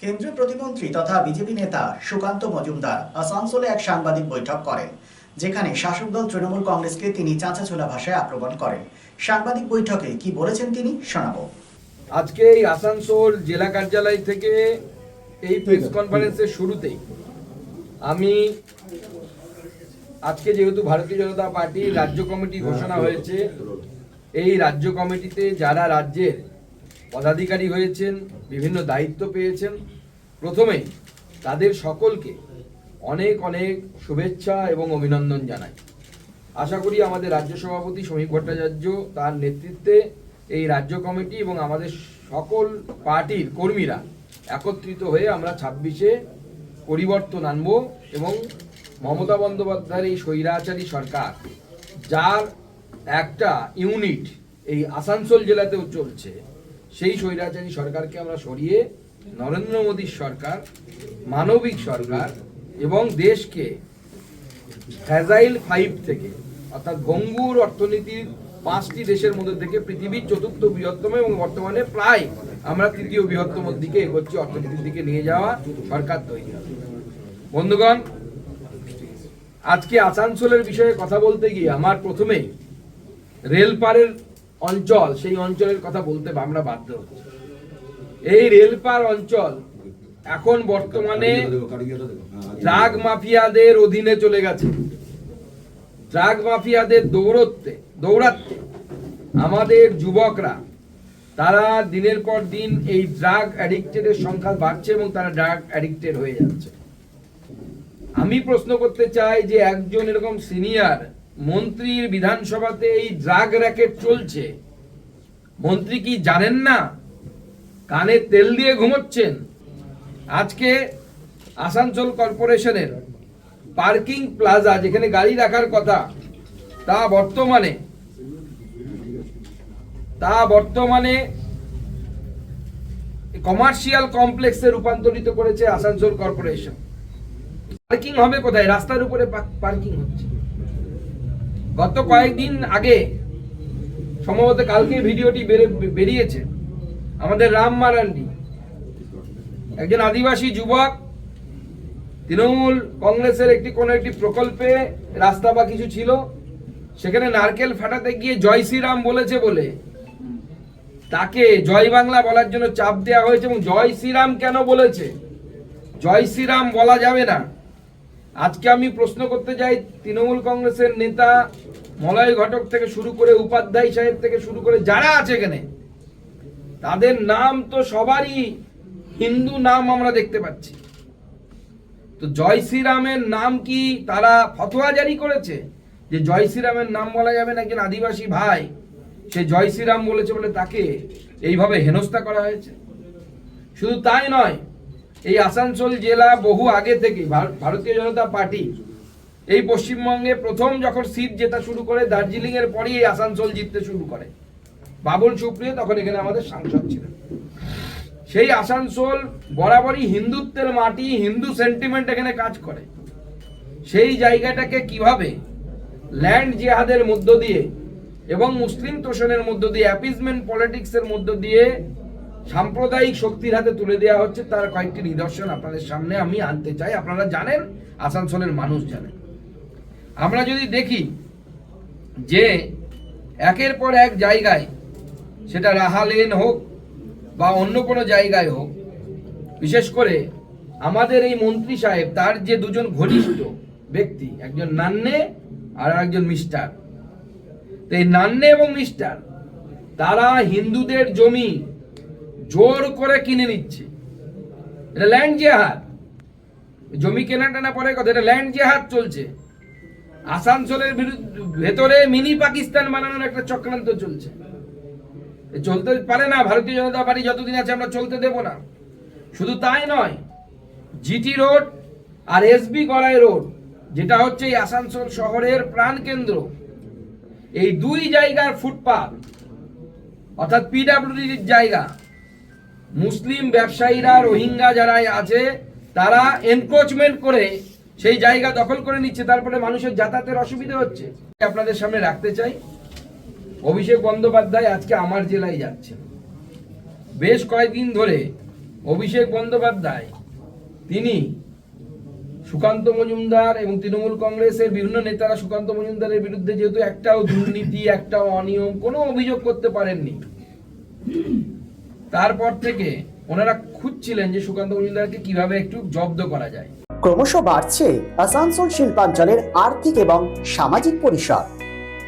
কেন্দ্রীয় প্রতিমন্ত্রী তথা বিজেপি নেতা সুকান্ত মজুমদার আসানসোলে এক সাংবাদিক বৈঠক করেন, যেখানে শাসক দল তৃণমূল কংগ্রেসকে তিনি চাঁচাছোলা ভাষায় আক্রমণ করেন। সাংবাদিক বৈঠকে কি বলেছেন তিনি শোনাবো। আজকে এই আসানসোল জেলা কার্যালয় থেকে এই প্রেস কনফারেন্সের শুরুতেই আমি আজকে যেহেতু ভারতীয় জনতা পার্টির রাজ্য কমিটি ঘোষণা হয়েছে, এই রাজ্য কমিটিতে যারা রাজ্যের পদাধিকারী হয়েছেন, বিভিন্ন দায়িত্ব পেয়েছেন। প্রথমেই তাদের সকলকে অনেক অনেক শুভেচ্ছা এবং অভিনন্দন জানাই। আশা করি আমাদের রাজ্য সভাপতি শ্রমিক ভট্টাচার্য তার নেতৃত্বে এই রাজ্য কমিটি এবং আমাদের সকল পার্টির কর্মীরা একত্রিত হয়ে আমরা ছাব্বিশে পরিবর্তন আনব এবং মমতা বন্দ্যোপাধ্যায়ের এই স্বৈরাচারী সরকার, যার একটা ইউনিট এই আসানসোল জেলাতেও চলছে। সেই স্বৈরাচারী সরকারকে আমরা সরিয়ে নরেন্দ্র মোদীর সরকার, মানবিক সরকার এবং দেশকে ফ্যাজাইল ফাইভ থেকে, অর্থাৎ ভঙ্গুর অর্থনীতির পাঁচটি দেশের মধ্যে থেকে পৃথিবীর চতুর্থ বৃহত্তম এবং বর্তমানে প্রায় আমরা তৃতীয় বৃহত্তম দিকে এগোচ্ছি, অর্থনীতির দিকে নিয়ে যাওয়া সরকার তৈরি হবে। বন্ধুগণ, আজকে আসানসোলের বিষয়ে কথা বলতে গিয়ে আমার প্রথমেই রেলপারের অঞ্চল সেই অঞ্চলের কথা বলতে আমরা বাধ্য এই রেলপার অঞ্চল এখন বর্তমানে ড্রাগ মাফিয়াদের অধীনে চলে গেছে। ড্রাগ মাফিয়াদের দৌড়তে দৌড়াতে আমাদের যুবকরা তারা দিনের পর দিন এই ড্রাগ অ্যাডিক্টেডের সংখ্যা বাড়ছে এবং তারা ড্রাগ অ্যাডিক্টেড হয়ে যাচ্ছে। আমি প্রশ্ন করতে চাই যে একজন এরকম সিনিয়র মন্ত্রীর বিধানসভাতে এই ড্রাগ র্যাকেট চলছে। মন্ত্রী কি জানেন না? কানে তেল দিয়ে ঘুমোচ্ছেন। আজকে আসানসোল কর্পোরেশনের পার্কিং প্লাজা, যেখানে গাড়ি রাখার কথা, তা বর্তমানে তা বর্তমানে কমার্শিয়াল কমপ্লেক্সে রূপান্তরিত করেছে আসানসোল কর্পোরেশন। পার্কিং হবে কোথায়? রাস্তার উপরে পার্কিং হচ্ছে। গত কয়েকদিন আগে সম্ভবত কালকে ভিডিওটি বেরে- বেরিয়েছে। আমাদের রাম মারান্ডি, একজন আদিবাসী যুবক, তৃণমূল কংগ্রেসের একটি কোনো একটি প্রকল্পে রাস্তা বা কিছু ছিল, সেখানে নারকেল ফাটাতে গিয়ে জয় শ্রীরাম বলেছে বলে তাকে জয় বাংলা বলার জন্য চাপ দেওয়া হয়েছে এবং জয় শ্রীরাম কেন বলেছে? জয় শ্রীরাম বলা যাবে না। আজকে আমি প্রশ্ন করতে যাই তৃণমূল কংগ্রেসের নেতা মলয় ঘটক থেকে শুরু করে উপাধ্যায় সাহেব থেকে শুরু করে যারা আছে এখানে, তাদের নাম তো সবারই হিন্দু নাম আমরা দেখতে পাচ্ছি। তো জয় শ্রীরামের নাম কি তারা ফতোয়া জারি করেছে যে জয় শ্রীরামের নাম বলা যাবে না একজন আদিবাসী ভাই? সে জয় শ্রীরাম বলেছে বলে তাকে এইভাবে হেনস্থা করা হয়েছে। শুধু তাই নয় এই আসানসোল জেলা বহু আগে থেকে, ভার- ভারতীয় জনতা পার্টি। এই পশ্চিমবঙ্গে প্রথম যখন সিট জেতা শুরু করে দার্জিলিং এর পরই এই আসানসোল জিততে শুরু করে। বাবুল সুপ্রিয় তখন এখানে আমাদের সাংসদ ছিলেন। সেই আসানসোল বরাবরই হিন্দুত্বের মাটি, হিন্দু সেন্টিমেন্ট এখানে কাজ করে। সেই জায়গাটাকে কীভাবে ল্যান্ড জেহাদের মধ্য দিয়ে এবং মুসলিম তোষণের মধ্য দিয়ে অ্যাপিজমেন্ট পলিটিক্সের মধ্য দিয়ে সাম্প্রদায়িক শক্তির হাতে তুলে দেওয়া হচ্ছে তার কয়েকটি নিদর্শন আপনাদের সামনে আমি আনতে চাই। আপনারা জানেন, আসানসোলের মানুষ জানেন। আমরা যদি দেখি যে একের পর এক জায়গায় সেটা রাহা লেন হোক বা অন্য কোনো জায়গায় হোক, বিশেষ করে আমাদের এই মন্ত্রী সাহেব, তার যে দুজন ঘনিষ্ঠ ব্যক্তি, একজন নান্নে আর একজন মিস্টার। তো এই নান্নে এবং মিস্টার, তারা হিন্দুদের জমি জোর করে কিনে নিচ্ছে। এটা ল্যান্ড জেহাদ। জমি কেনা টেনা পরে কথা, এটা ল্যান্ড জেহাদ চলছে। আসানসোলের ভেতরে মিনি পাকিস্তান বানানোর একটা চক্রান্ত চলছে। চলতে পারে না, ভারতীয় জনতা পার্টি যতদিন আছে আমরা চলতে দেব না। শুধু তাই নয় জিটি রোড আর এসবি গড়াই রোড যেটা হচ্ছে এই আসানসোল শহরের প্রাণকেন্দ্র এই দুই জায়গার ফুটপাথ অর্থাৎ পিডাব্লিউডির জায়গা মুসলিম ব্যবসায়ীরা, রোহিঙ্গা যারা আছে, তারা এনক্রোচমেন্ট করে সেই জায়গা দখল করে নিচ্ছে। তারপরে মানুষের যাতায়াতের অসুবিধা হচ্ছে। আপনাদের সামনে রাখতে চাই। অভিষেক বন্দ্যোপাধ্যায় আজকে আমার জেলায় যাচ্ছে। বেশ কয়েকদিন ধরে অভিষেক বন্দ্যোপাধ্যায়, তিনি সুকান্ত মজুমদার এবং তৃণমূল কংগ্রেসের বিভিন্ন নেতারা সুকান্ত মজুমদারের বিরুদ্ধে যেহেতু একটাও দুর্নীতি, একটাও অনিয়ম, কোনো অভিযোগ করতে পারেননি। তারপর থেকে ওনারা খুঁজছিলেন যে সুকান্ত মজুমদারকে কীভাবে একটু জব্দ করা যায়। ক্রমশ বাড়ছে আসানসোল শিল্পাঞ্চলের আর্থিক এবং সামাজিক পরিসর।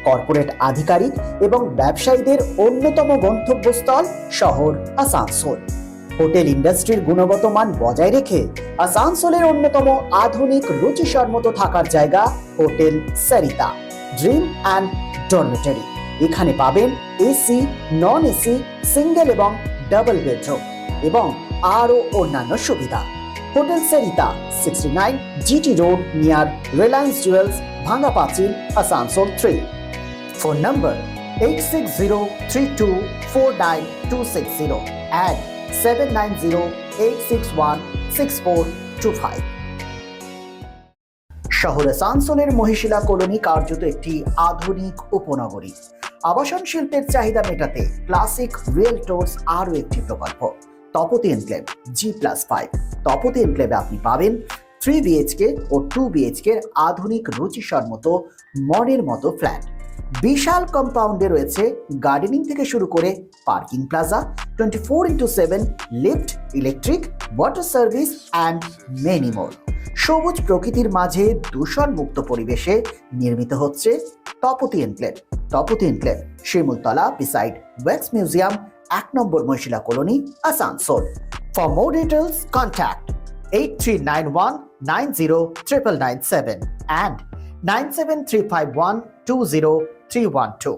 কর্পোরেট আধিকারিক এবং ব্যবসায়ীদের অন্যতম গন্তব্যস্থল শহর আসানসোল। হোটেল ইন্ডাস্ট্রির গুণগত মান বজায় রেখে আসানসোলের অন্যতম আধুনিক রুচিসম্মত থাকার জায়গা hotel Sarita dream and dormitory. এখানে পাবেন এসি, নন এসি, সিঙ্গেল এবং ডাবল বেডরুম এবং আরও অন্যান্য সুবিধা। Hotel Serita sixty nine GT road near Reliance jewels Bhanga Panchil, Asansol three phone number eight six zero three two four nine two six zero seven nine zero eight six one six four two five শহর আসানসোলের Mohishila colony কার্যত একটি আধুনিক উপনগরী। আবাসন শিল্পের চাহিদা মেটাতে classic রিয়েলটোর্স আরও একটি প্রকল্প। Tapati enclave G plus five Tapati এনক্লেভে আপনি পাবেন থ্রি বিএইচকে ও টু বিএইচকে আধুনিক রুচিসম্মত মডের মতো ফ্ল্যাট। বিশাল কম্পাউন্ডে রয়েছে গার্ডেনিং থেকে শুরু করে parking plaza twenty four into seven lift electric water service and many more সবুজ প্রকৃতির মাঝে দূষণ মুক্ত পরিবেশে নির্মিত হচ্ছে Tapati enclave. Tapati enclave Shimultala beside wax museum এক নম্বর মহিলা colony, Asansol. For more details contact eight three nine one nine zero triple nine seven and nine seven three five one two zero three one two